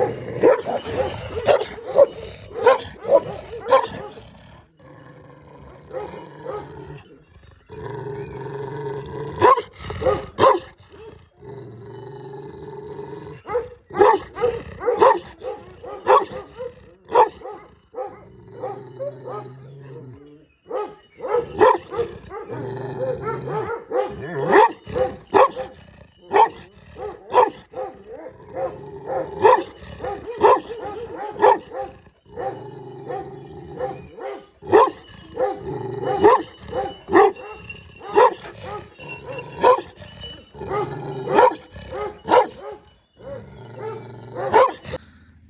Oh!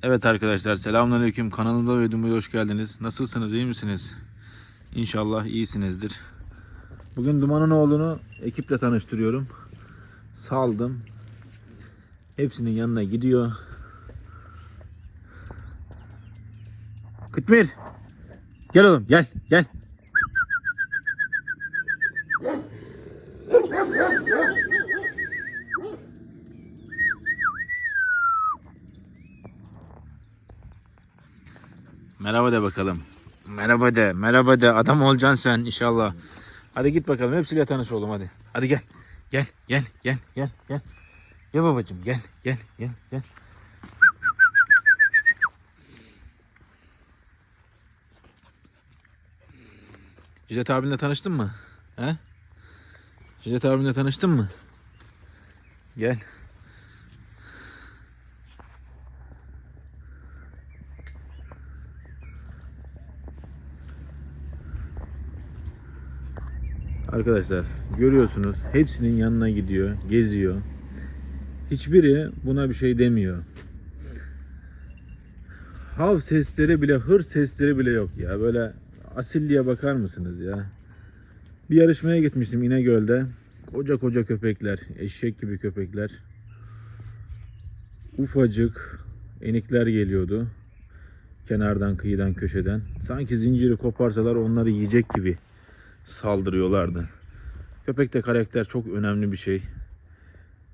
Evet arkadaşlar selamünaleyküm kanalıma ve hoş geldiniz. Nasılsınız iyi misiniz? İnşallah iyisinizdir. Bugün Duman'ın oğlunu ekiple tanıştırıyorum. Saldım. Hepsinin yanına gidiyor. Kıtmir. Gel oğlum gel gel. Merhaba de bakalım. Merhaba de, merhaba de. Adam olacaksın sen inşallah. Hadi git bakalım. Hepsiyle tanış oğlum hadi. Hadi gel. Gel, gel, gel, gel, gel. Gel babacığım gel, gel, gel, gel. Cilet abinle tanıştın mı? He? Cilet abinle tanıştın mı? Gel. Arkadaşlar görüyorsunuz hepsinin yanına gidiyor, geziyor. Hiçbiri buna bir şey demiyor. Hav sesleri bile, hır sesleri bile yok ya. Böyle asilliğe bakar mısınız ya? Bir yarışmaya gitmiştim İnegöl'de. Koca koca köpekler, eşek gibi köpekler. Ufacık enikler geliyordu. Kenardan, kıyıdan, köşeden. Sanki zinciri koparsalar onları yiyecek gibi saldırıyorlardı. Köpekte karakter çok önemli bir şey.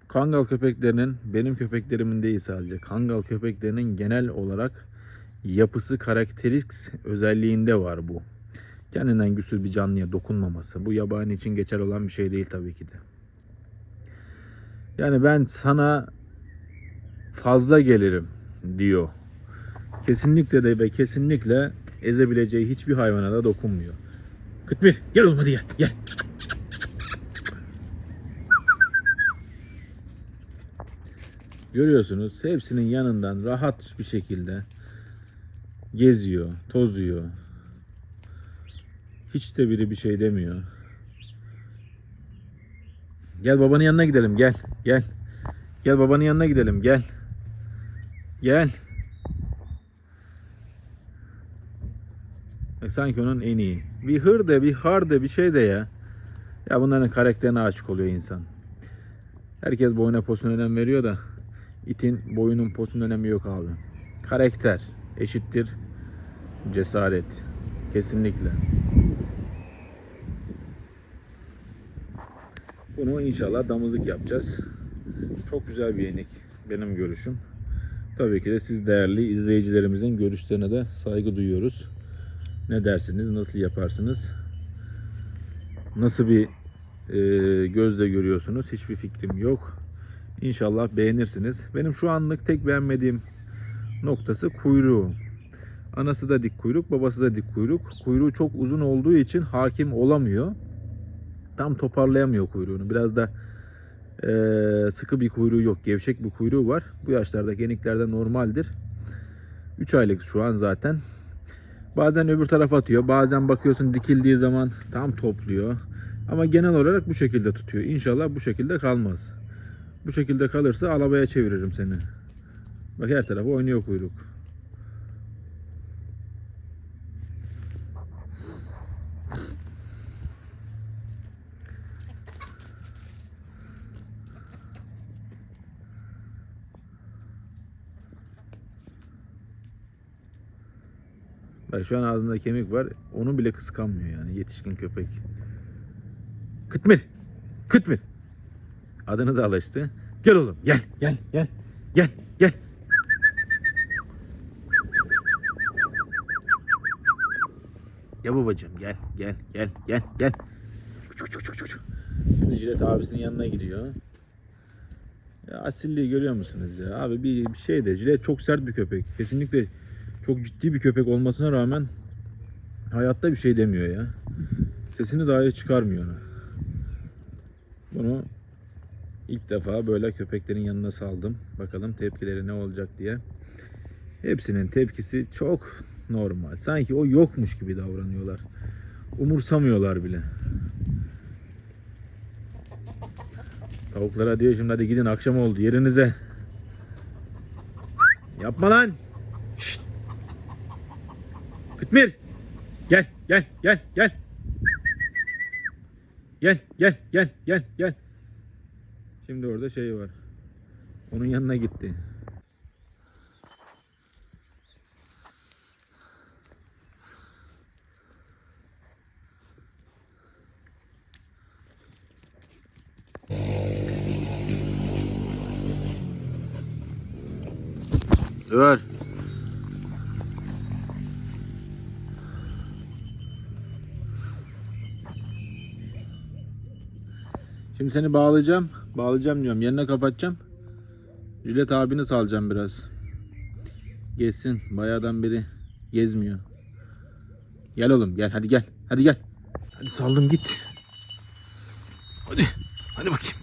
Kangal köpeklerinin benim köpeklerimin değil sadece. Kangal köpeklerinin genel olarak yapısı karakteristik özelliğinde var bu. Kendinden güçsüz bir canlıya dokunmaması. Bu yabani için geçer olan bir şey değil tabii ki de. Yani ben sana fazla gelirim diyor. Kesinlikle de ve kesinlikle ezebileceği hiçbir hayvana da dokunmuyor. Kıtmir gel oğlum hadi gel gel. Görüyorsunuz hepsinin yanından rahat bir şekilde geziyor, tozuyor. Hiç de biri bir şey demiyor. Gel babanın yanına gidelim gel gel. Gel babanın yanına gidelim gel. Gel. Bak Sanki onun en iyi. Bir hır de bir har de bir şey de ya. Ya bunların karakterine açık oluyor insan. Herkes boyuna posuna önem veriyor da itin boyunun posunun önemi yok abi. Karakter eşittir cesaret. Kesinlikle. Bunu inşallah damızlık yapacağız. Çok güzel bir yenik benim görüşüm. Tabii ki de siz değerli izleyicilerimizin görüşlerine de saygı duyuyoruz. Ne dersiniz? Nasıl yaparsınız? Nasıl bir e, gözle görüyorsunuz? Hiçbir fikrim yok. İnşallah beğenirsiniz. Benim şu anlık tek beğenmediğim noktası kuyruğu. Anası da dik kuyruk, babası da dik kuyruk. Kuyruğu çok uzun olduğu için hakim olamıyor. Tam toparlayamıyor kuyruğunu. Biraz da e, sıkı bir kuyruğu yok. Gevşek bir kuyruğu var. Bu yaşlardaki yeniklerde normaldir. 3 aylık şu an zaten. Bazen öbür tarafa atıyor. Bazen bakıyorsun dikildiği zaman tam topluyor. Ama genel olarak bu şekilde tutuyor. İnşallah bu şekilde kalmaz. Bu şekilde kalırsa alabaya çeviririm seni. Bak her tarafı oynuyor kuyruk. Bak şu an ağzında kemik var. Onu bile kıskanmıyor yani yetişkin köpek. Kıtmir. Kıtmir. Adını da alıştı. Gel oğlum gel gel gel gel gel. Ya babacığım gel gel gel gel gel. Çuk çuk çuk çuk. Şimdi Cilet abisinin yanına gidiyor. Ya asilliği görüyor musunuz ya? Abi bir, bir şey de Cilet çok sert bir köpek. Kesinlikle çok ciddi bir köpek olmasına rağmen hayatta bir şey demiyor ya. Sesini dahi çıkarmıyor ona. Bunu ilk defa böyle köpeklerin yanına saldım. Bakalım tepkileri ne olacak diye. Hepsinin tepkisi çok normal. Sanki o yokmuş gibi davranıyorlar. Umursamıyorlar bile. Tavuklara diyor şimdi hadi gidin akşam oldu yerinize. Yapma lan. Kıtmir. Gel gel gel gel. Gel gel gel gel gel. Şimdi orada şey var. Onun yanına gitti. Dur. Şimdi seni bağlayacağım. Bağlayacağım diyorum. Yerine kapatacağım. Jilet abini salacağım biraz. Gezsin. Bayağıdan beri gezmiyor. Gel oğlum gel. Hadi gel. Hadi gel. Hadi saldım git. Hadi. Hadi bakayım.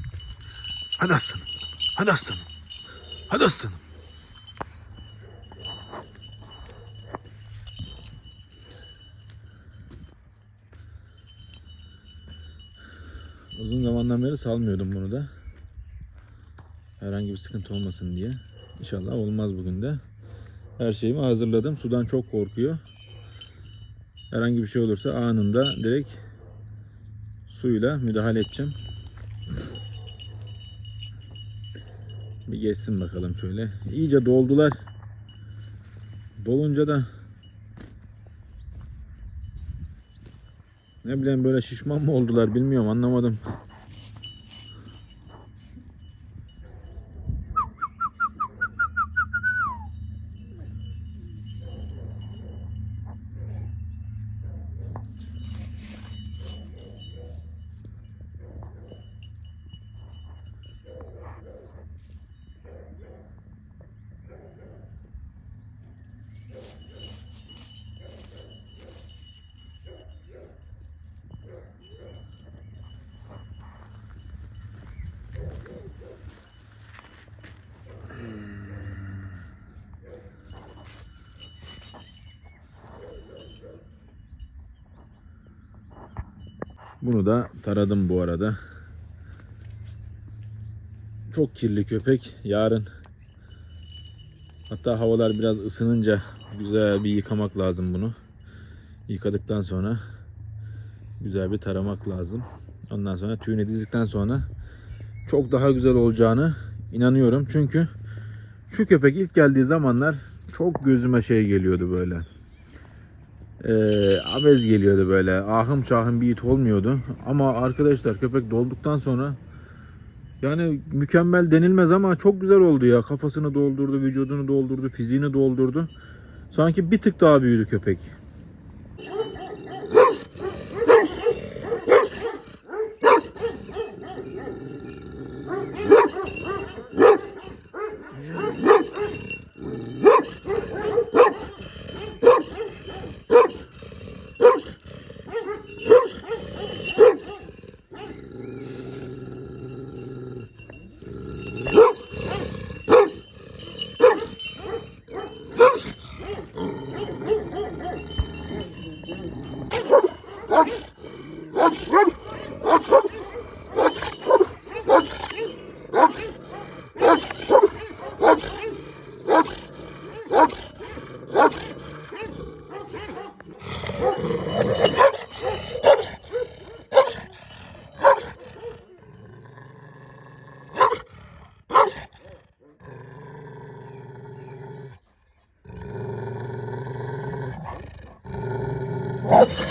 Hadi aslanım. Hadi aslanım. Hadi aslanım. Uzun zamandan beri salmıyordum bunu da. Herhangi bir sıkıntı olmasın diye. İnşallah olmaz bugün de. Her şeyimi hazırladım. Sudan çok korkuyor. Herhangi bir şey olursa anında direkt suyla müdahale edeceğim. Bir geçsin bakalım şöyle. İyice doldular. Dolunca da ne bileyim böyle şişman mı oldular bilmiyorum anlamadım. Bunu da taradım bu arada. Çok kirli köpek. Yarın hatta havalar biraz ısınınca güzel bir yıkamak lazım bunu. Yıkadıktan sonra güzel bir taramak lazım. Ondan sonra tüyünü dizdikten sonra çok daha güzel olacağını inanıyorum. Çünkü şu köpek ilk geldiği zamanlar çok gözüme şey geliyordu böyle. Ee, abez geliyordu böyle. Ahım çahım bir it olmuyordu. Ama arkadaşlar köpek dolduktan sonra yani mükemmel denilmez ama çok güzel oldu ya. Kafasını doldurdu, vücudunu doldurdu, fiziğini doldurdu. Sanki bir tık daha büyüdü köpek. Okay.